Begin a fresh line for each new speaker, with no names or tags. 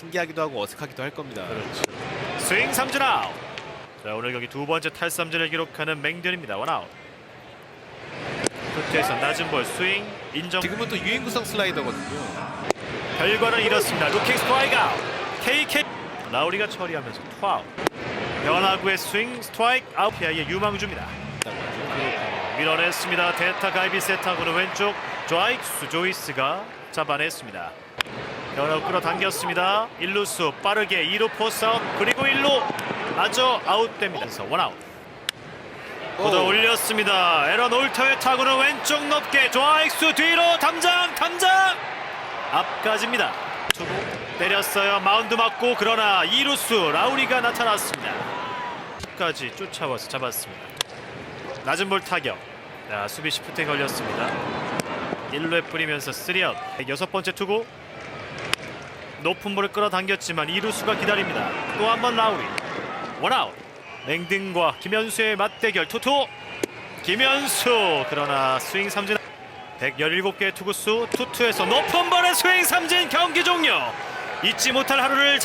신기하기도 하고 어색하기도 할 겁니다.
그렇죠. 스윙 삼진 아웃. 자 오늘 경기 두 번째 탈삼진을 기록하는 맹견입니다. 원아웃. 끝에서 낮은 볼 스윙 인정.
지금은 또 유인구성 슬라이더거든요.
결과는 이렇습니다. 루킹 스트라이크 아웃. KK 라우리가 처리하면서 투아웃. 변화구의 스윙 스트라이크 아웃 피아의 유망주입니다. 밀어냈습니다. 대타 갈비 세타구는 왼쪽 좌익수 조이스가 잡아냈습니다. 변화구 끌어당겼습니다. 1루수 빠르게 2루 포스아웃 그리고 1루 마저 아웃됩니다. 그래서 원아웃. 걷어 올렸습니다. 에런 올터의 타구는 왼쪽 높게 좌익수 뒤로 담장 담장 앞까지입니다. 투구 때렸어요. 마운드 맞고 그러나 2루수 라우리가 나타났습니다. 끝까지 쫓아와서 잡았습니다. 낮은 볼 타격. 자, 수비 시프트에 걸렸습니다. 1루에 뿌리면서 3아웃. 여섯 번째 투구. 높은 볼을 끌어당겼지만 2루수가 기다립니다. 또 한 번 라우리. 원아웃. 맹등과 김현수의 맞대결 투투. 김현수 그러나 스윙 삼진 117개의 투구수 투투에서 높은 볼의 스윙 삼진 경기 종료 잊지 못할 하루를